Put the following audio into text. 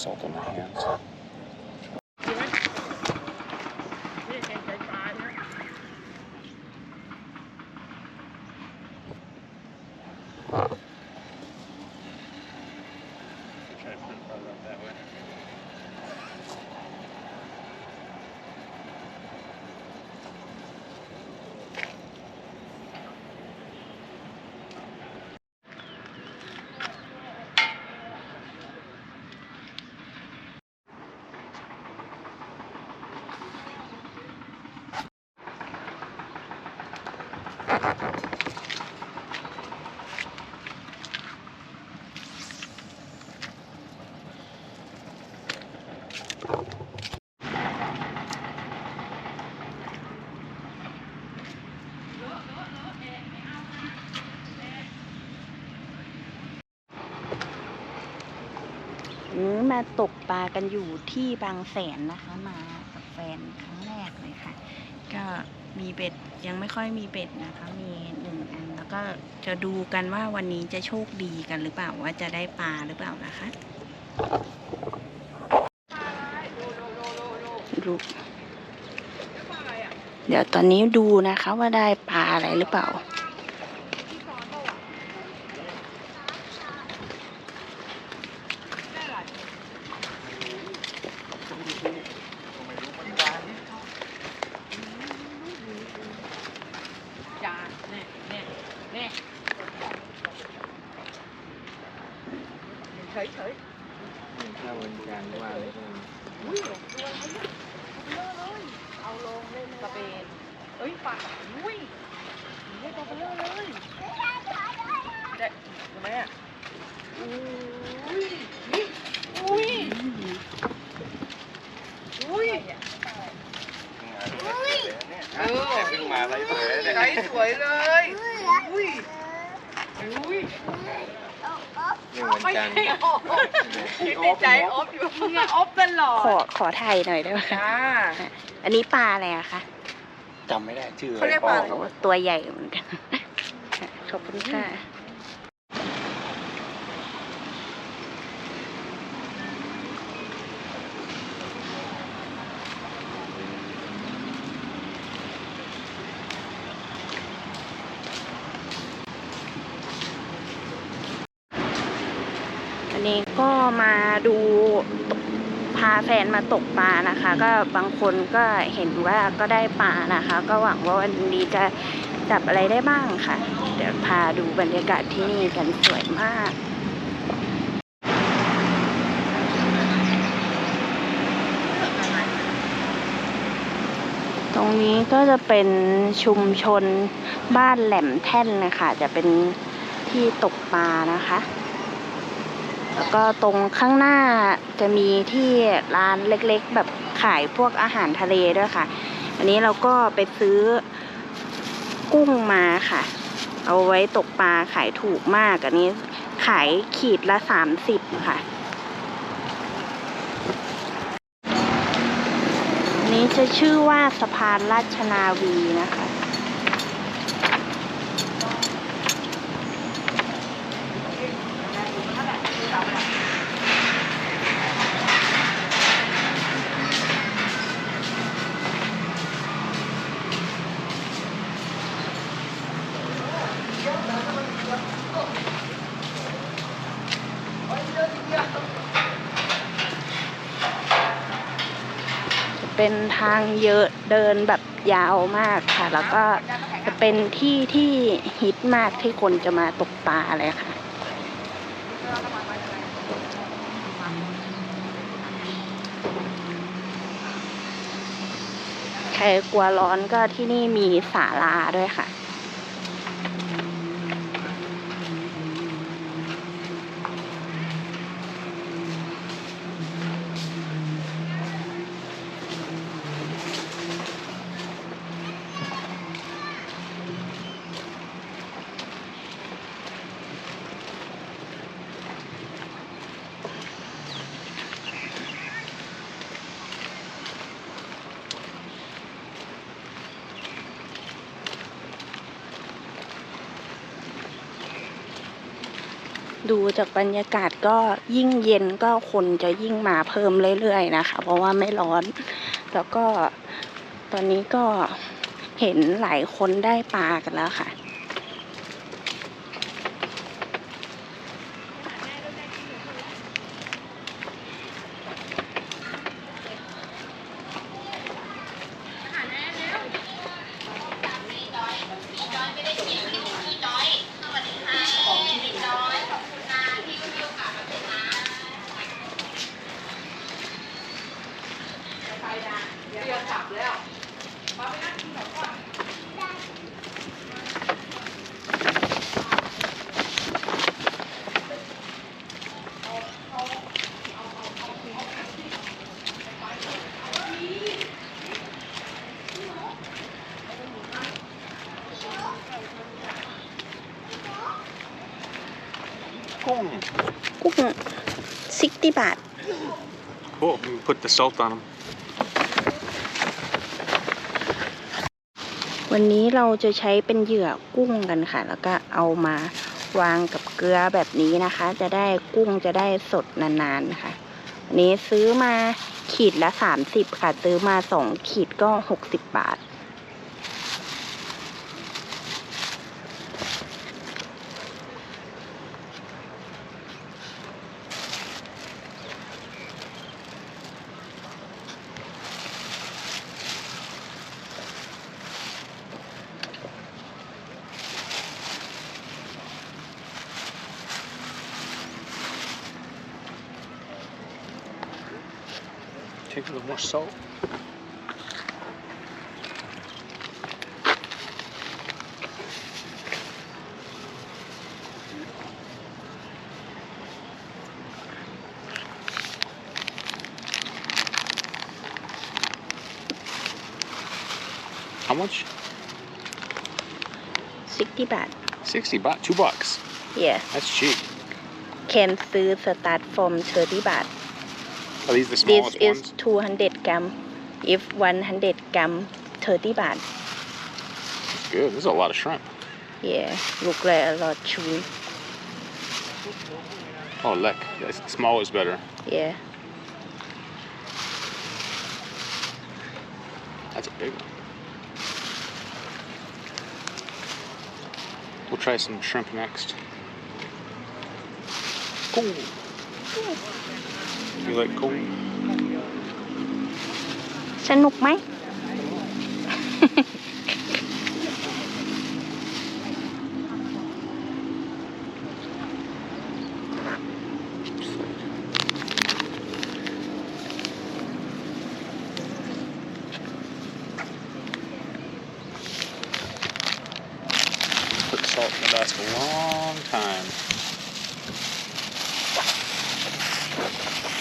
salt on my hands. มาตกปลากันอยู่ที่บางแสนนะคะ มากับแฟนครั้งแรกเลยค่ะ ก็มีเบ็ดยังไม่ค่อยมีเบ็ดนะคะ มีหนึ่งอันแล้วก็จะดูกันว่าวันนี้จะโชคดีกันหรือเปล่าว่าจะได้ปลาหรือเปล่านะคะดูเดี๋ยวตอนนี้ดูนะคะว่าได้ปลาอะไรหรือเปล่า จานเนี่ยเนี่ยเนี่ยเฉยเฉย ถ้าวันจันทร์ว่าเลยก็ๆอุ้ยตัวอะไรเนี่ยเอะเลยเลงเลยสเปนเอ้ยปลาอุ้ยนี่ตัวเบลอเลยได้ทำไมอะอุ้ยอุ้ยอุ้ยเออเพิ่งมาอะไรสวยเนี่ยใช้สวยเลยอุ้ย นี่วัน ไม่จันทร์ใช่ออฟคิดในใจออฟอยู่มึงอะออฟตลอขอดขอถ่ายหน่อยได้ไหมคะจ้า อันนี้ปลาอะไรอะคะจำไม่ได้ชื่อเขาเรียกปลาอะไร โอ้ตัวใหญ่เหมือนกัน ขอบคุณค่ะ อันนี้ก็ มาดูพาแฟนมาตกปลานะคะ ก็บางคนก็เห็นว่าก็ได้ปลานะคะ ก็หวังว่าวันนี้จะจับอะไรได้บ้างค่ะ เดี๋ยวพาดูบรรยากาศที่นี่กันสวยมากตรงนี้ก็จะเป็นชุมชนบ้านแหลมแท่นนะคะ จะเป็นที่ตกปลานะคะ แล้วก็ตรงข้างหน้าจะมีที่ร้านเล็กๆ แบบขายพวกอาหารทะเลด้วยค่ะ อันนี้เราก็ไปซื้อกุ้งมาค่ะ เอาไว้ตกปลาขายถูกมากอันนี้ขายขีดละสามสิบค่ะอันนี้จะชื่อว่าสะพานราชนาวีนะคะ เป็นทางเยอะเดินแบบยาวมากค่ะ แล้วก็จะเป็นที่ที่ฮิตมากที่คนจะมาตกปลาเลยค่ะใครกลัวร้อนก็ที่นี่มีศาลาด้วยค่ะ ดูจากบรรยากาศก็ยิ่งเย็นก็คนจะยิ่งมาเพิ่มเรื่อยๆนะคะ เพราะว่าไม่ร้อน แล้วก็ตอนนี้ก็เห็นหลายคนได้ปลากันแล้วค่ะ กตี้บาท Cool. We can put the salt on them. วันนี้เราจะใช้เป็นเหยื่อกุ้งกันค่ะ แล้วก็เอามาวางกับเกลือแบบนี้นะคะ จะได้กุ้งจะได้สดนานๆค่ะอันนี้ซื้อมาขีดละสามสิบค่ะ ซื้อมาสองขีดก็หกสิบบาท Take a little more salt. How much? ซิกตี้บาท 60 baht, two bucks. yeah That's cheap. can ซื้อ start from 30 บาท the smallest this ones? This is 200 gram. If 100 gram, 30 baht. That's good. This is a lot of shrimp. Yeah, look like a lot chewy. Oh, lek. Small is better. Yeah. That's a big one. We'll try some shrimp next. Cool. You like cool? สนุกไหม